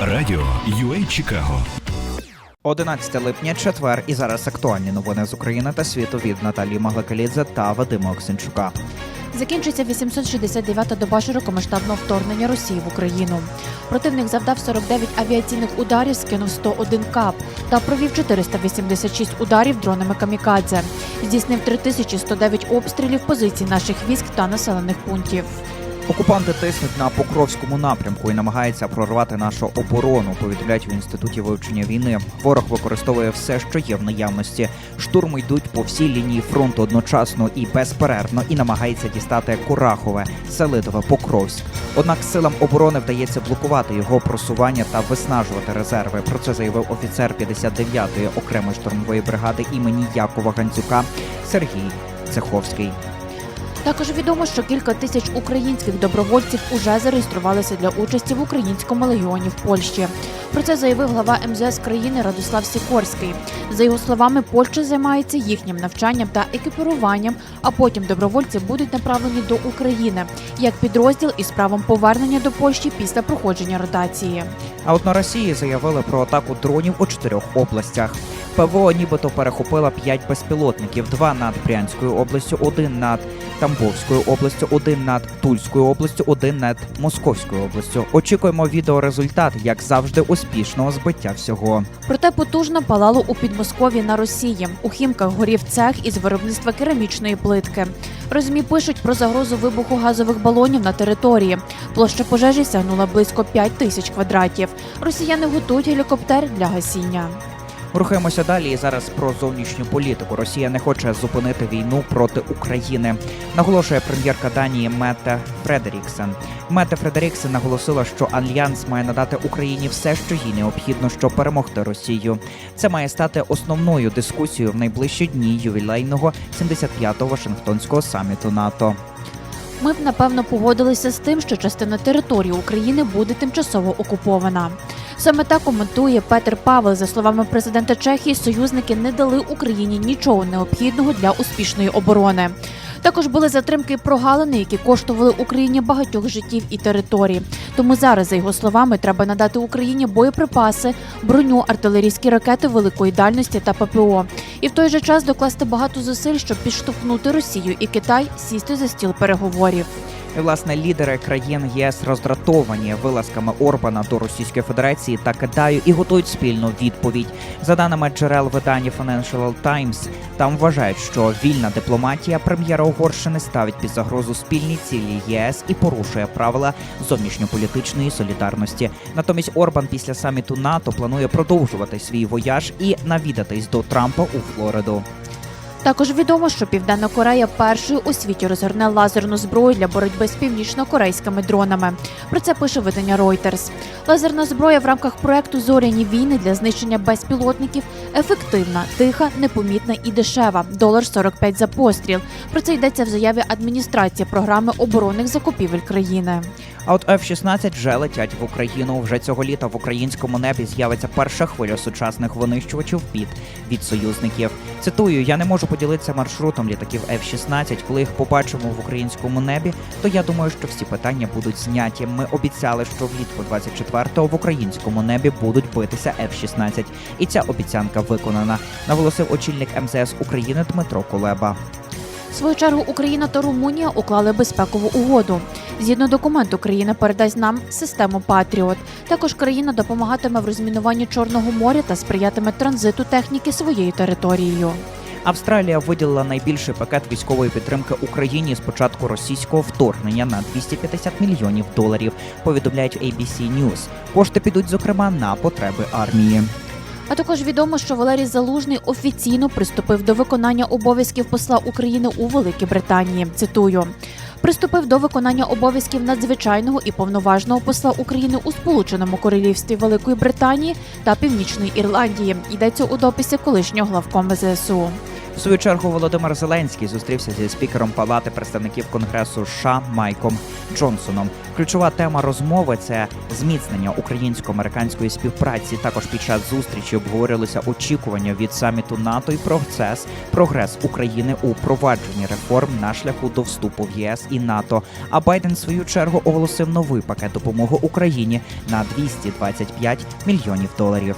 Радіо UA Чикаго 11 липня, четвер, і зараз актуальні новини з України та світу від Наталії Маглакалідзе та Вадима Оксенчука. Закінчиться 869-та доба широкомасштабного вторгнення Росії в Україну. Противник завдав 49 авіаційних ударів, скинув 101 кап та провів 486 ударів дронами камікадзе. Здійснив 3109 обстрілів позицій наших військ та населених пунктів. Окупанти тиснуть на Покровському напрямку і намагаються прорвати нашу оборону. Повідомляють в інституті вивчення війни. Ворог використовує все, що є в наявності. Штурми йдуть по всій лінії фронту одночасно і безперервно, і намагається дістати Курахове, Селидове, Покровськ. Однак силам оборони вдається блокувати його просування та виснажувати резерви. Про це заявив офіцер 59-ї окремої штурмової бригади імені Якова Гандзюка Сергій Цеховський. Також відомо, що кілька тисяч українських добровольців уже зареєструвалися для участі в українському легіоні в Польщі. Про це заявив глава МЗС країни Радослав Сікорський. За його словами, Польща займається їхнім навчанням та екіпіруванням, а потім добровольці будуть направлені до України як підрозділ із правом повернення до Польщі після проходження ротації. А от на Росії заявили про атаку дронів у чотирьох областях. ПВО нібито перехопила п'ять безпілотників: два над Брянською областю, один над Тамбовською областю, один над Тульською областю, один над Московською областю. Очікуємо відеорезультат, як завжди, успішного збиття всього. Проте потужно палало у Підмосков'ї на Росії. У Хімках горів цех із виробництва керамічної плитки. Розмі пишуть про загрозу вибуху газових балонів на території. Площа пожежі сягнула близько 5 тисяч квадратів. Росіяни готують гелікоптер для гасіння. Рухаємося далі. І зараз про зовнішню політику. Росія не хоче зупинити війну проти України. Наголошує прем'єрка Данії Мете Фредеріксен. Мете Фредеріксен наголосила, що альянс має надати Україні все, що їй необхідно, щоб перемогти Росію. Це має стати основною дискусією в найближчі дні ювілейного 75-го Вашингтонського саміту НАТО. Ми б напевно погодилися з тим, що частина території України буде тимчасово окупована. Саме так коментує Петер Павел. За словами президента Чехії, союзники не дали Україні нічого необхідного для успішної оборони. Також були затримки прогалини, які коштували Україні багатьох життів і територій. Тому зараз, за його словами, треба надати Україні боєприпаси, броню, артилерійські ракети великої дальності та ППО. І в той же час докласти багато зусиль, щоб підштовхнути Росію і Китай сісти за стіл переговорів. І, власне, лідери країн ЄС роздратовані вилазками Орбана до Російської Федерації та Китаю і готують спільну відповідь. За даними джерел видання Financial Times, там вважають, що вільна дипломатія прем'єра Угорщини ставить під загрозу спільні цілі ЄС і порушує правила зовнішньополітичної солідарності. Натомість Орбан після саміту НАТО планує продовжувати свій вояж і навідатись до Трампа у Флориду. Також відомо, що Південна Корея першою у світі розгорне лазерну зброю для боротьби з північно-корейськими дронами. Про це пише видання Reuters. Лазерна зброя в рамках проекту Зоряні війни для знищення безпілотників ефективна, тиха, непомітна і дешева. Долар 45 за постріл. Про це йдеться в заяві адміністрації програми оборонних закупівель країни. А от F-16 вже летять в Україну. Вже цього літа в українському небі з'явиться перша хвиля сучасних винищувачів під від союзників. Цитую: я не можу поділитися маршрутом літаків F-16. Коли їх побачимо в українському небі, то я думаю, що всі питання будуть зняті. Ми обіцяли, що влітку 24-го в українському небі будуть битися F-16. І ця обіцянка виконана. Наголосив очільник МЗС України Дмитро Кулеба. В свою чергу Україна та Румунія уклали безпекову угоду. Згідно документу, країна передасть нам систему Патріот. Також країна допомагатиме в розмінуванні Чорного моря та сприятиме транзиту техніки своєю територією. Австралія виділила найбільший пакет військової підтримки Україні з початку російського вторгнення на 250 мільйонів доларів. Повідомляють ABC News. Кошти підуть зокрема на потреби армії. А також відомо, що Валерій Залужний офіційно приступив до виконання обов'язків посла України у Великій Британії. Цитую. Приступив до виконання обов'язків надзвичайного і повноважного посла України у Сполученому Королівстві Великої Британії та Північної Ірландії. Йдеться у дописі колишнього главкома ЗСУ. В свою чергу Володимир Зеленський зустрівся зі спікером Палати представників Конгресу США Майком Джонсоном. Ключова тема розмови це зміцнення українсько-американської співпраці. Також під час зустрічі обговорилися очікування від саміту НАТО і процес прогрес України у провадженні реформ на шляху до вступу в ЄС і НАТО. А Байден в свою чергу оголосив новий пакет допомоги Україні на 225 мільйонів доларів.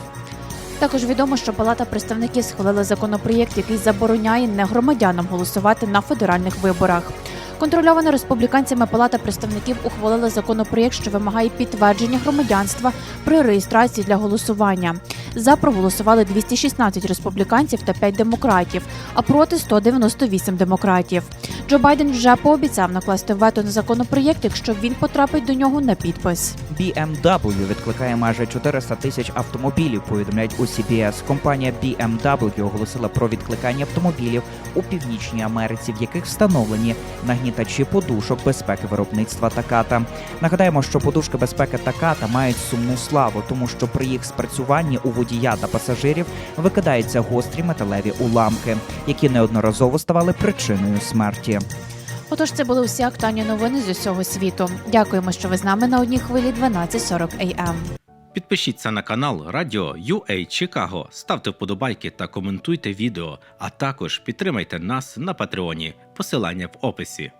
Також відомо, що Палата представників схвалила законопроєкт, який забороняє негромадянам голосувати на федеральних виборах. Контрольована республіканцями Палата представників ухвалила законопроєкт, що вимагає підтвердження громадянства при реєстрації для голосування. За проголосували 216 республіканців та 5 демократів, а проти 198 демократів. Джо Байден вже пообіцяв накласти вето на законопроєкт, якщо він потрапить до нього на підпис. BMW відкликає майже 400 тисяч автомобілів. Повідомляють у CBS. Компанія BMW оголосила про відкликання автомобілів у північній Америці, в яких встановлені нагнітачі подушок безпеки виробництва Таката. Нагадаємо, що подушки безпеки Таката мають сумну славу, тому що при їх спрацюванні у водія та пасажирів викидаються гострі металеві уламки, які неодноразово ставали причиною смерті. Отож, це були усі актуальні новини з усього світу. Дякуємо, що ви з нами на одній хвилі 12.40 AM. Підпишіться на канал Радіо UA Чикаго, ставте вподобайки та коментуйте відео, а також підтримайте нас на Патреоні. Посилання в описі.